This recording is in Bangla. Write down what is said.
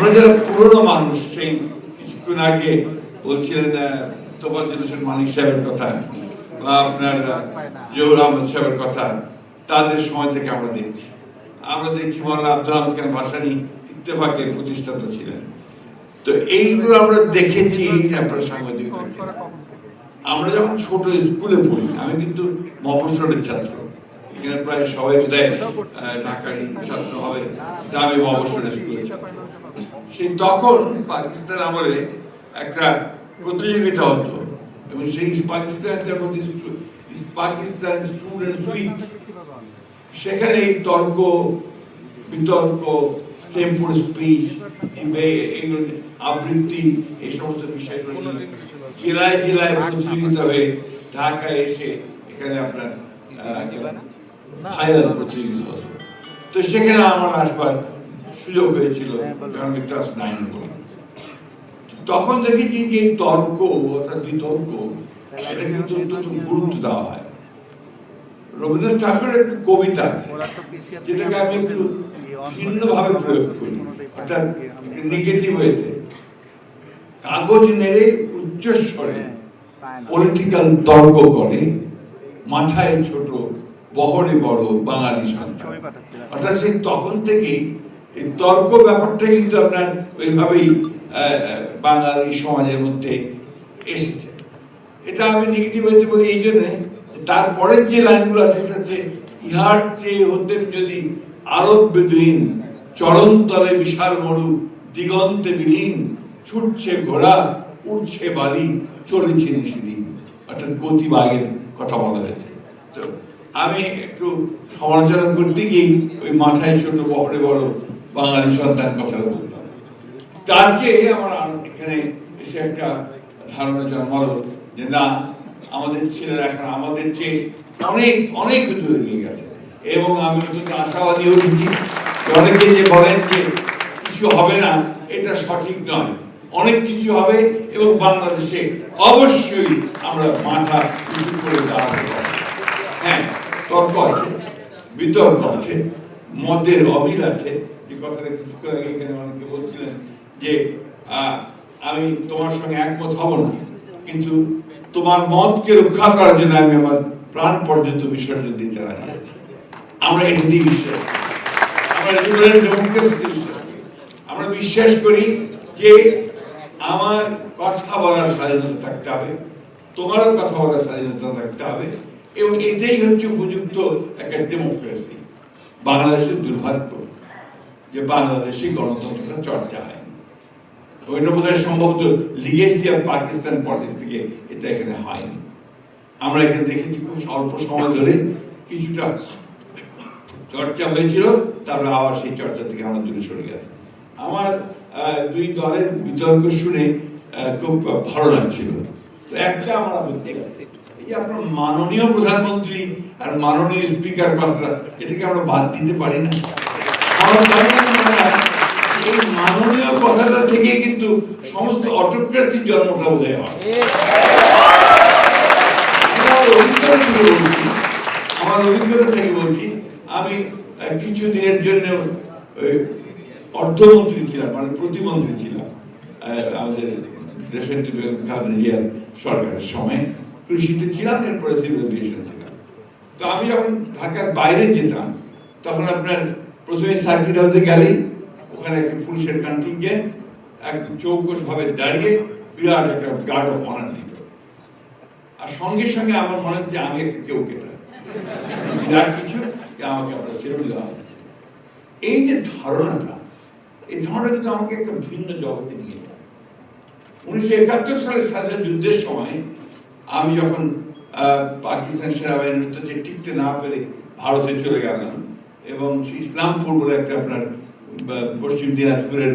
আমরা যারা পুরনো মানুষ সেই কিছুক্ষণ আগে বলছিলেন তোফাজ্জল হোসেন মানিক সাহেবের কথা বা আপনার জহুর আহমদ সাহেবের কথা তাদের সময় থেকে আমরা দেখছি। আমরা দেখছি মৌলানা আব্দুল আহমদ খান ভাসানী ইত্তেফাকের প্রতিষ্ঠাতা ছিলেন। তো এইগুলো আমরা দেখেছি আপনার সাংবাদিকতা আমরা যখন ছোট স্কুলে পড়ি আমি কিন্তু মফস্বলের ছাত্র। এখানে প্রায় সবাই বোধহয় আহ, ঢাকারই ছাত্র হবে তা আমি মফস্বলের স্কুলের ছাত্র। সেই তখন পাকিস্তান আমলে একটা প্রতিযোগিতা হতো। এবং সেই পাকিস্তানের মধ্যে পাকিস্তান স্টুডেন্ট সেখানে এই তর্ক বিতর্ক স্পিচ এগুলো আবৃত্তি এই সমস্ত বিষয়গুলো জেলায় জেলায় প্রতিযোগিতা হয়ে ঢাকায় এসে এখানে আপনার ভাইরাল প্রতিযোগিতা হতো। তো সেখানে আমার আসবার সুযোগ হয়েছিল ক্লাস নাইন তখন দেখেছি যে তর্ক, অর্থাৎ বিতর্ক এটা কিন্তু অত্যন্ত গুরুত্ব দেওয়া হয়। রবীন্দ্রনাথ ঠাকুরের একটি কবিতা আছে, যেটাকে আমি একটু ভিন্নভাবে প্রয়োগ করি, অর্থাৎ নেগেটিভ ওয়েতে কাগজ নেড়ে উচ্চস্বরে পলিটিক্যাল তর্ক করে, মাথায় ছোট, বহরে বড় বাঙালি সন্তান। অর্থাৎ সেই তখন থেকেই এই তর্ক ব্যাপারটা কিন্তু আপনার ওইভাবেই বাঙালি সমাজের মধ্যে এসেছে। এটা আমি নেগেটিভ হয়েছে বলি এই জন্য তারপরের যে লাইনগুলো আছে সেটা ইহার চেয়ে হতে যদি আরব বেদুইন চরণ তলে বিশাল মরু, দিগন্তে বিলীন, ছুটছে ঘোড়া উঠছে বালি, চলেছে নিষিদিন অর্থাৎ গতিবাগের কথা বলা হয়েছে। তো আমি একটু সমালোচনা করতে গিয়েই ওই মাথায় ছোট বহরে বড় বাঙালি সন্তান কথাটা বলতাম। তো আজকে আমার এখানে এসে একটা ধারণা জন্মালো যে না, আমাদের ছেলেরা এখন আমাদের চেয়ে অনেক অনেক দূরে এগিয়ে গেছে। এবং আমি অত্যন্ত আশাবাদী হচ্ছি যে অনেকে যে বলেন যে কিছু হবে না, এটা সঠিক নয়। অনেক কিছু হবে এবং বাংলাদেশে অবশ্যই আমরা মাথা উঁচু করে দাঁড়াতে হ্যাঁ তর্ক আছে, বিতর্ক আছে, মদের অমিল আছে যে কথাটা কিছুক্ষণ আগে এখানে অনেকে বলছিলেন যে আমি তোমার সঙ্গে একমত হব না। কিন্তু তোমার মতকে রক্ষা করার জন্য আমি আমার প্রাণ পর্যন্ত বিসর্জন দিতে রাজি আছি। আমরা বিশ্বাস। আমরা লিবারেল করি আমরা বিশ্বাস করি যে আমার কথা বলার স্বাধীনতা থাকতে হবে, তোমারও কথা বলার স্বাধীনতা থাকতে হবে এবং এটাই হচ্ছে উপযুক্ত একটা ডেমোক্রেসি বাংলাদেশের দুর্ভাগ্য। যে বাংলাদেশে গণতন্ত্রটা চর্চা হয়নি। ওইটা বোধ সম্ভবত লিগেসি অফ পাকিস্তান পলিটিক্স থেকে এটা এখানে হয়নি। আমরা এখানে দেখেছি খুব স্বল্প সময় ধরে কিছুটা চর্চা হয়েছিল তারপরে আবার সেই চর্চা থেকে আমরা দূরে সরে গেছি। আমার দুই দলের বিতর্ক শুনে খুব ভালো লাগছিল। তো একটা আমার। এই যে আপনার মাননীয় প্রধানমন্ত্রী আর মাননীয় স্পিকার কথা এটাকে আমরা বাদ দিতে পারি না আমার তাই মনে হয় মাননীয় কথাটা থেকে কিন্তু সমস্ত অটোক্রেসির জন্মটা বোধহয় হয়। আমার অভিজ্ঞতা থেকে বলছি আমি কিছু দিনের জন্য অর্থমন্ত্রী ছিলাম মানে প্রতিমন্ত্রী ছিলাম আমাদের দেশের খালেদা সরকারের সময়। কৃষিতে ছিলাম, এরপরে সিভিল এভিয়েশন ছিলাম। তো আমি যখন ঢাকার বাইরে যেতাম, তখন আপনার প্রথমে সার্কিট হাউসে গেলেই ওখানে একটা পুলিশের কন্টিনজেন্ট একদম চৌকস ভাবে দাঁড়িয়ে বিরাট একটা গার্ড অফ অনার দিত। আর সঙ্গে সঙ্গে আমার মনে হচ্ছে আমি কেউ কেটা বিরাট কিছু যে আমাকে আমরা সেলুট দেওয়া হচ্ছে। এই যে ধারণাটা, এই ধারণাটা কিন্তু আমাকে একটা ভিন্ন জগতে নিয়ে যায়। উনিশশো একাত্তর সালের স্বাধীনতা যুদ্ধের সময় আমি যখন পাকিস্তান সেনাবাহিনীর টিকতে না পেরে ভারতে চলে গেলাম এবং ইসলামপুর বলে একটা আপনার পশ্চিম দিনাজপুরের